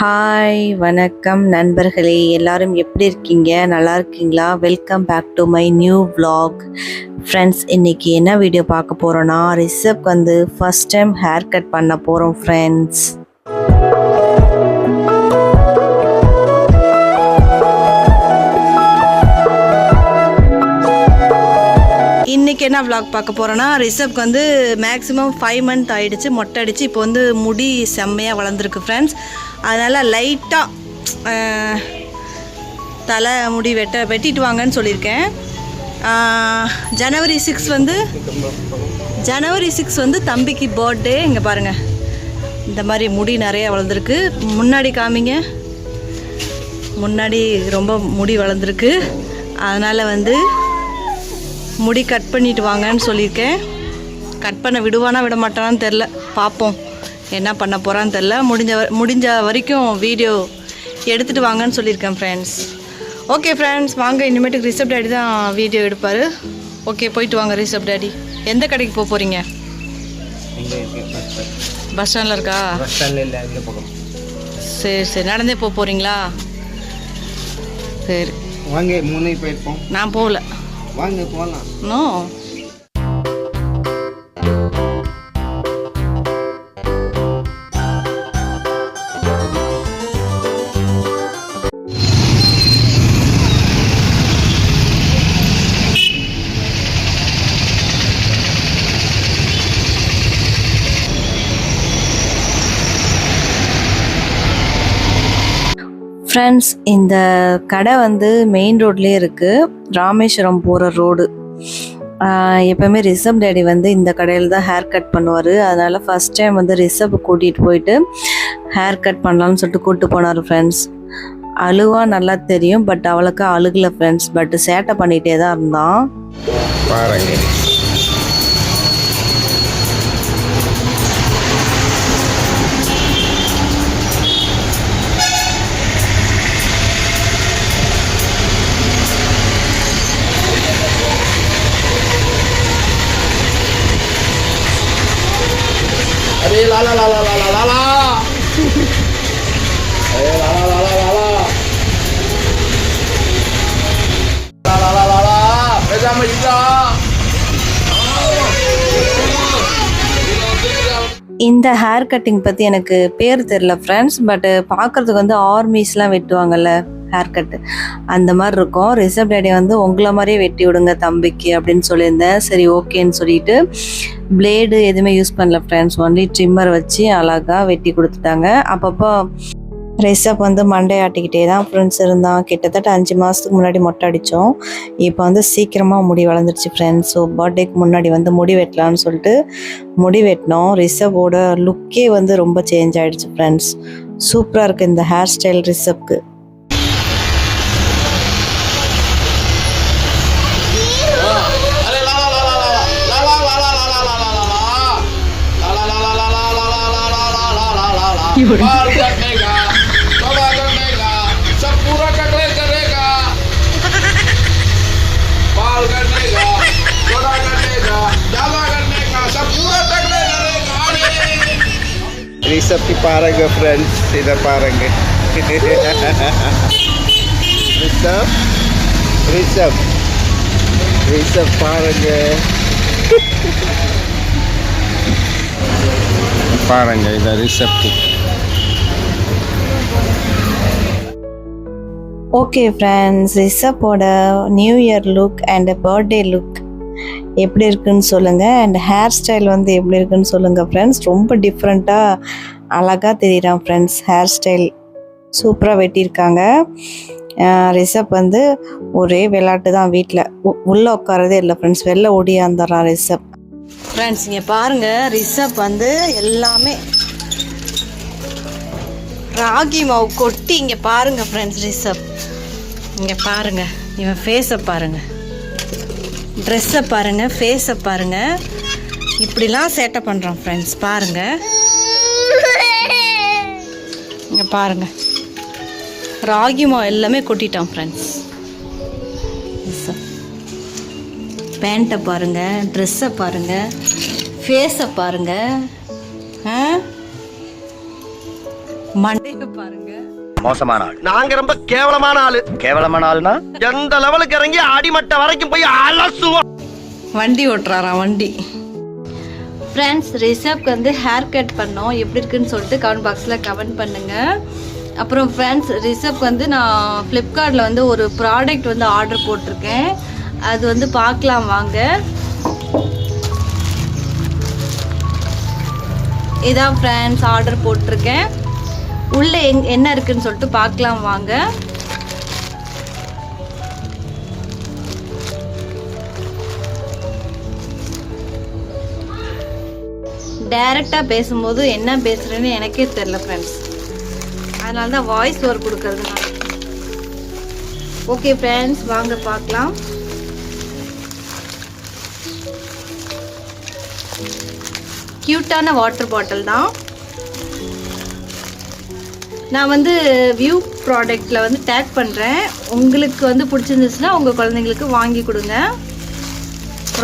Hi வணக்கம் நண்பர்களே. எல்லாரும் எப்படி இருக்கீங்க? நல்லா இருக்கீங்களா? Welcome back to my new vlog friends இன்றைக்கி என்ன வீடியோ பார்க்க போகிறோன்னா ரிஷப்க்கு வந்து ஃபஸ்ட் டைம் ஹேர் கட் பண்ண போகிறோம் ஃப்ரெண்ட்ஸ் இன்றைக்கி என்ன விளாக் பார்க்க போகிறோன்னா ரிஷப்க்கு வந்து மேக்ஸிமம் ஃபைவ் மந்த் ஆகிடுச்சு மொட்டை அடித்து இப்போ வந்து முடி செம்மையாக வளர்ந்துருக்கு ஃப்ரெண்ட்ஸ் அதனால் லைட்டாக தலை முடி வெட்ட வெட்டிட்டு வாங்கன்னு சொல்லியிருக்கேன். ஜனவரி சிக்ஸ் வந்து ஜனவரி சிக்ஸ் வந்து தம்பிக்கு பர்த்டே இங்கே பாருங்கள் இந்த மாதிரி முடி நிறைய வளர்ந்துருக்கு. முன்னாடி காமிங்க. முன்னாடி ரொம்ப முடி வளர்ந்துருக்கு. அதனால் வந்து முடி கட் பண்ணிட்டு வாங்கன்னு சொல்லியிருக்கேன். கட் பண்ண விடுவானா விட மாட்டானான்னு தெரில பார்ப்போம். என்ன பண்ண போகிறான்னு தெரில முடிஞ்ச முடிஞ்ச வரைக்கும் வீடியோ எடுத்துகிட்டு வாங்கன்னு சொல்லியிருக்கேன் ஃப்ரெண்ட்ஸ் ஓகே ஃப்ரெண்ட்ஸ் வாங்க. இனிமேட்டுக்கு ரிசப்ட் டேடி தான் வீடியோ எடுப்பார். ஓகே போயிட்டு வாங்க ரிசப்ட் டேடி எந்த கடைக்கு போக போகிறீங்க பஸ் ஸ்டாண்ட் பஸ் ஸ்டாண்டில் இருக்கா? சரி சரி. நடந்தே போக போகிறீங்களா சரி. வாங்க மூணு போயிருப்போம். நான் போகல. வாங்க போகலாம் நோ ஃப்ரெண்ட்ஸ் இந்த கடை வந்து மெயின் ரோட்லேயே இருக்குது ராமேஸ்வரம் போகிற ரோடு எப்போவுமே ரிஷப் டேடி வந்து இந்த கடையில் தான் ஹேர் கட் பண்ணுவார். அதனால் ஃபஸ்ட் டைம் வந்து ரிஷப் கூட்டிகிட்டு போயிட்டு ஹேர் கட் பண்ணலாம்னு சொல்லிட்டு கூப்பிட்டு போனார் ஃப்ரெண்ட்ஸ் அழுவா நல்லா தெரியும் பட் அவளுக்கு அழுகலை ஃப்ரெண்ட்ஸ் பட் சேட்டை பண்ணிகிட்டே தான் இருந்தான். 来来来来来来来来，来来来来来来，来来来来来，没咱们一个。இந்த ஹேர் கட்டிங் பற்றி எனக்கு பேர் தெரில ஃப்ரெண்ட்ஸ் பட்டு பார்க்குறதுக்கு வந்து ஆர்மிஸ்லாம் வெட்டுவாங்கல்ல ஹேர் கட்டு அந்த மாதிரி இருக்கும். ரிசர்வ் டேடி வந்து உங்களை மாதிரியே வெட்டி விடுங்க தம்பிக்கு அப்படின்னு சொல்லியிருந்தேன். சரி ஓகேன்னு சொல்லிட்டு பிளேடு எதுவுமே யூஸ் பண்ணல ஃப்ரெண்ட்ஸ் ஒன்லி ட்ரிம்மர் வச்சு அழகாக வெட்டி கொடுத்துட்டாங்க. அப்பப்போ ரிஷப் வந்து மண்டையாட்டிக்கிட்டே தான் ஃப்ரெண்ட்ஸ் இருந்தான். கிட்டத்தட்ட அஞ்சு மாதத்துக்கு முன்னாடி மொட்டை அடித்தோம் இப்போ வந்து சீக்கிரமாக முடி வளர்ந்துருச்சு ஃப்ரெண்ட்ஸ் ஸோ பர்த்டேக்கு முன்னாடி வந்து முடி வெட்டலான்னு சொல்லிட்டு முடி வெட்டினோம். ரிஷப்போட லுக்கே வந்து ரொம்ப சேஞ்ச் ஆகிடுச்சு ஃப்ரெண்ட்ஸ் சூப்பராக இருக்குது இந்த ஹேர் ஸ்டைல் ரிசப்க்கு अरे Lisa P. Paranga friends. Sila Paranga. Rizab? Rizab. Rizab Paranga. Paranga is a receptive. Okay friends New Year look and and birthday look. எப்படி இருக்குன்னு சொல்லுங்கள் அண்ட் ஹேர் ஸ்டைல் வந்து எப்படி இருக்குன்னு சொல்லுங்கள் ஃப்ரெண்ட்ஸ் ரொம்ப டிஃப்ரெண்ட்டாக அழகாக தெரியுறான் ஃப்ரெண்ட்ஸ் ஹேர் ஸ்டைல் சூப்பராக வெட்டியிருக்காங்க. ரிசப் வந்து ஒரே விளையாட்டு தான் வீட்டில் உள்ளே உட்காரதே இல்லை ஃப்ரெண்ட்ஸ் வெளில ஓடியாந்துடுறான் ரிஷப். ஃப்ரெண்ட்ஸ் இங்கே பாருங்கள் ரிசப் வந்து எல்லாமே ராகி மாவு கொட்டி இங்கே பாருங்கள் ஃப்ரெண்ட்ஸ் ரிஷப். இங்கே பாருங்கள் இவன் ஃபேஸை பாருங்கள் ட்ரெஸ்ஸை பாருங்கள் ஃபேஸை பாருங்கள் இப்படிலாம் சேட்டை பண்ணுறோம் ஃப்ரெண்ட்ஸ் பாருங்கள் இங்கே பாருங்கள் ராகி மா எல்லாமே கொட்டிட்டோம் ஃப்ரெண்ட்ஸ் பேண்ட்டை பாருங்கள் ட்ரெஸ்ஸை பாருங்கள் ஃபேஸை பாருங்கள் மண்டையை பாருங்கள் மோசமான ஆள். நாங்க ரொம்ப கேவலமான ஆளு. கேவலமான ஆள்னா? எந்த லெவலுக்கு இறங்கி அடிமட்ட வரைக்கும் போய் அலசுவோம். வண்டி ஓட்டுறாராம் வண்டி. ஃப்ரெண்ட்ஸ் ரிஷப்க்கு வந்து ஹேர் கட் பண்ணோம். எப்படி இருக்குன்னு சொல்லிட்டு கமெண்ட் பாக்ஸில் கமெண்ட் பண்ணுங்கள் அப்புறம் ஃப்ரெண்ட்ஸ் ரிஷப்க்கு வந்து நான் ஃப்ளிப்கார்ட்டில் வந்து ஒரு ப்ராடக்ட் வந்து ஆர்டர் போட்டிருக்கேன். அது வந்து பார்க்கலாம் வாங்க. இதான் ஃப்ரெண்ட்ஸ் ஆர்டர் போட்டிருக்கேன். உள்ளே எங் என்ன இருக்குன்னு சொல்லிட்டு பார்க்கலாம் வாங்க. டைரெக்டாக பேசும்போது என்ன பேசுகிறேன்னு எனக்கே தெரில ஃப்ரெண்ட்ஸ் அதனால தான் வாய்ஸ் ஓவர் கொடுக்கறது நான் ஓகே ஃப்ரெண்ட்ஸ் வாங்க பார்க்கலாம். க்யூட்டான வாட்டர் பாட்டில் தான். நான் வந்து வியூ ப்ராடக்டில் வந்து டேக் பண்ணுறேன் உங்களுக்கு வந்து பிடிச்சிருந்துச்சுன்னா உங்கள் குழந்தைங்களுக்கு வாங்கி கொடுங்க.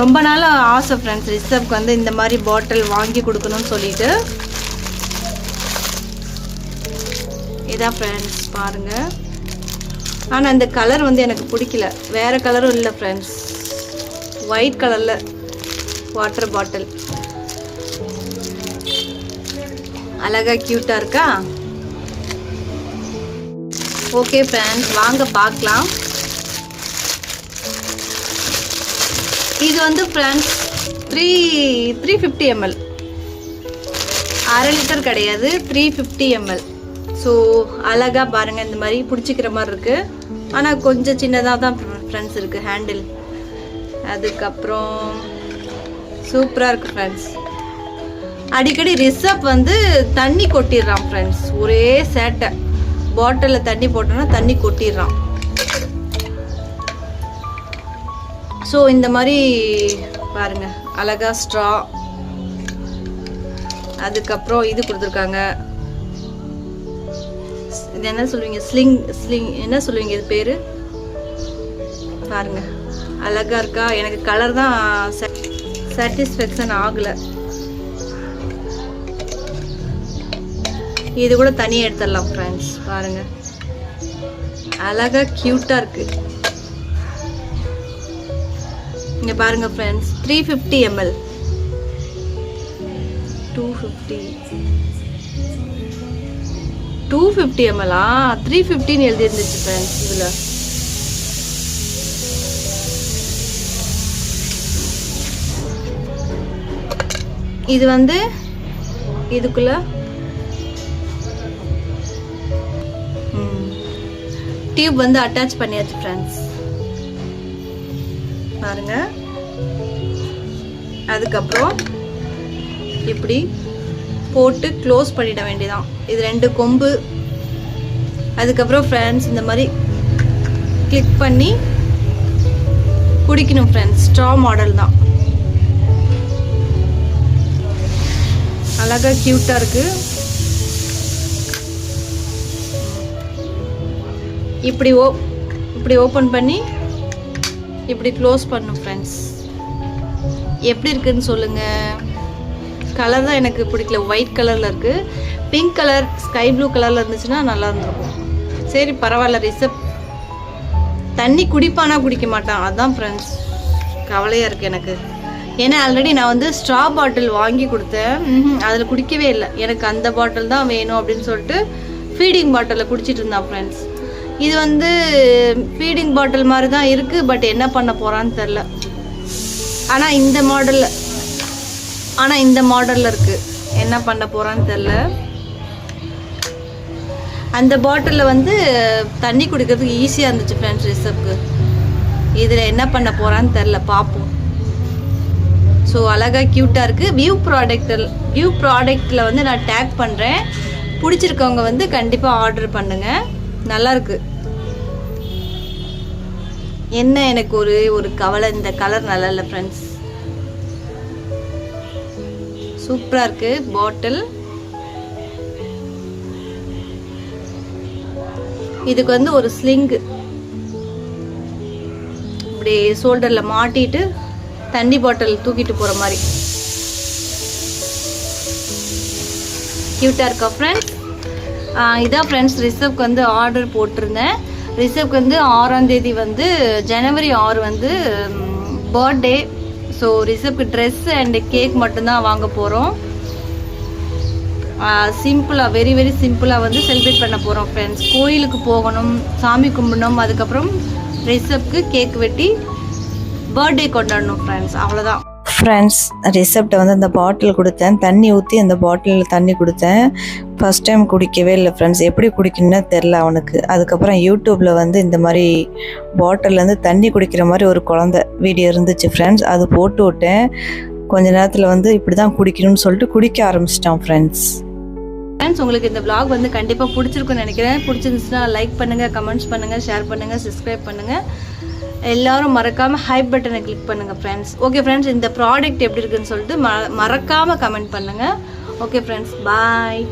ரொம்ப நாள் ஆசை ஃப்ரெண்ட்ஸ் ரிஷப்க்கு வந்து இந்த மாதிரி பாட்டில் வாங்கி கொடுக்கணும்னு சொல்லிட்டு. இதான் ஃப்ரெண்ட்ஸ் பாருங்கள் ஆனால் இந்த கலர் வந்து எனக்கு பிடிக்கல. வேறு கலரும் இல்லை ஃப்ரெண்ட்ஸ் ஒயிட் கலரில் வாட்டர் பாட்டில் அழகா க்யூட்டாக இருக்கா? ஓகே ஃப்ரெண்ட்ஸ் வாங்க பார்க்கலாம். இது வந்து friends three three fifty ml அரை லிட்டர் கிடையாது த்ரீ ஃபிஃப்டி எம்எல் ஸோ அழகாக பாருங்கள் இந்த மாதிரி பிடிச்சிக்கிற மாதிரி இருக்குது ஆனால் கொஞ்சம் சின்னதாக தான் ஃப்ரெண்ட்ஸ் இருக்குது ஹேண்டில் அதுக்கப்புறம் சூப்பராக இருக்குது ஃப்ரெண்ட்ஸ் அடிக்கடி ரிசப் வந்து தண்ணி கொட்டிடுறான் ஃப்ரெண்ட்ஸ் ஒரே சேட்டை. பாட்டிலில் தண்ணி போட்டோன்னா தண்ணி கொட்டிடுறான். ஸோ இந்த மாதிரி பாருங்கள் அழகா ஸ்ட்ரா அதுக்கப்புறம் இது கொடுத்துருக்காங்க. இது என்ன சொல்லுவீங்க? ஸ்லிங் ஸ்லிங் என்ன சொல்லுவீங்க இது பேர்? பாருங்கள் அழகாக இருக்கா? எனக்கு கலர் தான் சாட்டிஸ்ஃபேக்ஷன் ஆகலை. இது கூட தனியாக எடுத்துடலாம் ஃப்ரெண்ட்ஸ் பாருங்க. அழகாக க்யூட்டாக இருக்கு. இங்கே பாருங்க friends three fifty ML two fifty two fifty எம்எல்ஆ three ஃபிஃப்டின்னு எழுதியிருந்துச்சு ஃப்ரெண்ட்ஸ் இதில். இது வந்து இதுக்குள்ள டியூப் வந்து அட்டாச் பண்ணியாச்சு ஃப்ரெண்ட்ஸ் பாருங்க. அதுக்கப்புறம் இப்படி போட்டு க்ளோஸ் பண்ணிட வேண்டியதான் இது ரெண்டு கொம்பு. அதுக்கப்புறம் ஃப்ரெண்ட்ஸ் இந்த மாதிரி கிளிக் பண்ணி குடிக்கணும் ஃப்ரெண்ட்ஸ் ஸ்ட்ரா மாடல் தான். அழகா க்யூட்டாக இருக்குது இப்படி ஓ இப்படி ஓப்பன் பண்ணி இப்படி க்ளோஸ் பண்ணும் ஃப்ரெண்ட்ஸ் எப்படி இருக்குன்னு சொல்லுங்கள் கலர் தான் எனக்கு பிடிக்கல. ஒயிட் கலரில் இருக்குது பிங்க் கலர் ஸ்கை ப்ளூ கலரில் இருந்துச்சுன்னா நல்லா இருந்திருக்கும். சரி பரவாயில்ல ரிசப் தண்ணி குடிப்பானா குடிக்க மாட்டான். அதுதான் ஃப்ரெண்ட்ஸ் கவலையாக இருக்குது எனக்கு. ஏன்னா ஆல்ரெடி நான் வந்து ஸ்ட்ரா பாட்டில் வாங்கி கொடுத்தேன். அதில் குடிக்கவே இல்லை. எனக்கு அந்த பாட்டில் தான் வேணும் அப்படின்னு சொல்லிட்டு ஃபீடிங் பாட்டிலில் குடிச்சிட்டு இருந்தான் ஃப்ரெண்ட்ஸ் இது வந்து ஃபீடிங் பாட்டில் மாதிரி தான் இருக்குது பட் என்ன பண்ண போகிறான்னு தெரில ஆனால் இந்த மாடலில் ஆனால் இந்த மாடலில் இருக்குது என்ன பண்ண போகிறான்னு தெரில அந்த பாட்டிலில் வந்து தண்ணி குடிக்கிறதுக்கு ஈஸியாக இருந்துச்சு ஃப்ரெண்ட்ஸ் ரிசப்க்கு இதில் என்ன பண்ண போகிறான்னு தெரில பார்ப்போம் ஸோ அழகாக க்யூட்டாக இருக்குது வியூ ப்ராடக்டில் வியூ ப்ராடக்ட்டில் வந்து நான் டேக் பண்ணுறேன் பிடிச்சிருக்கவங்க வந்து கண்டிப்பாக ஆர்டர் பண்ணுங்கள் நல்லா இருக்கு என்ன எனக்கு ஒரு ஒரு கவலை இந்த கலர் நல்லா இல்லை ஃப்ரெண்ட்ஸ் சூப்பராக இருக்கு பாட்டில் இதுக்கு வந்து ஒரு ஸ்லிங்கு இப்படி ஷோல்டரில் மாட்டிட்டு தண்ணி பாட்டில் தூக்கிட்டு போகிற மாதிரி. க்யூட்டாக இருக்கா ஃப்ரெண்ட்ஸ் இதான் ஃப்ரெண்ட்ஸ் ரிசப்க்கு வந்து ஆர்டர் போட்டிருந்தேன். ரிசப்க்கு வந்து ஆறாந்தேதி வந்து ஜனவரி ஆறு வந்து பர்த்டே ஸோ ரிசப்க்கு ட்ரெஸ் அண்ட் கேக் மட்டும்தான் வாங்க போகிறோம் சிம்பிளாக வெரி வெரி சிம்பிளாக வந்து செலிப்ரேட் பண்ண போகிறோம் ஃப்ரெண்ட்ஸ் கோயிலுக்கு போகணும் சாமி கும்பிடணும் அதுக்கப்புறம் ரிசப்க்கு கேக் வெட்டி பர்த்டே கொண்டாடணும் ஃப்ரெண்ட்ஸ் அவ்வளோதான் ஃப்ரெண்ட்ஸ் ரிசப்ட்டை வந்து அந்த பாட்டில் கொடுத்தேன். தண்ணி ஊற்றி அந்த பாட்டிலில் தண்ணி கொடுத்தேன். ஃபஸ்ட் டைம் குடிக்கவே இல்லை ஃப்ரெண்ட்ஸ் எப்படி குடிக்கணும்னு தெரில அவனுக்கு. அதுக்கப்புறம் யூடியூப்பில் வந்து இந்த மாதிரி பாட்டில்லேருந்து தண்ணி குடிக்கிற மாதிரி ஒரு குழந்த வீடியோ இருந்துச்சு ஃப்ரெண்ட்ஸ் அது போட்டு விட்டேன். கொஞ்ச நேரத்தில் வந்து இப்படி தான் குடிக்கணும்னு சொல்லிட்டு குடிக்க ஆரம்பிச்சிட்டான் ஃப்ரெண்ட்ஸ் ஃப்ரெண்ட்ஸ் உங்களுக்கு இந்த விளாக் வந்து கண்டிப்பாக பிடிச்சிருக்குன்னு நினைக்கிறேன். பிடிச்சிருந்துச்சுன்னா லைக் பண்ணுங்கள் கமெண்ட்ஸ் பண்ணுங்கள் ஷேர் பண்ணுங்கள் சப்ஸ்கிரைப் பண்ணுங்கள் எல்லாரும் மறக்காமல் ஹைப் பட்டனை கிளிக் பண்ணுங்கள் ஃப்ரெண்ட்ஸ் ஓகே ஃப்ரெண்ட்ஸ் இந்த ப்ராடக்ட் எப்படி இருக்குன்னு சொல்லிட்டு ம மறக்காமல் கமெண்ட் பண்ணுங்கள் ஓகே ஃப்ரெண்ட்ஸ் பாய்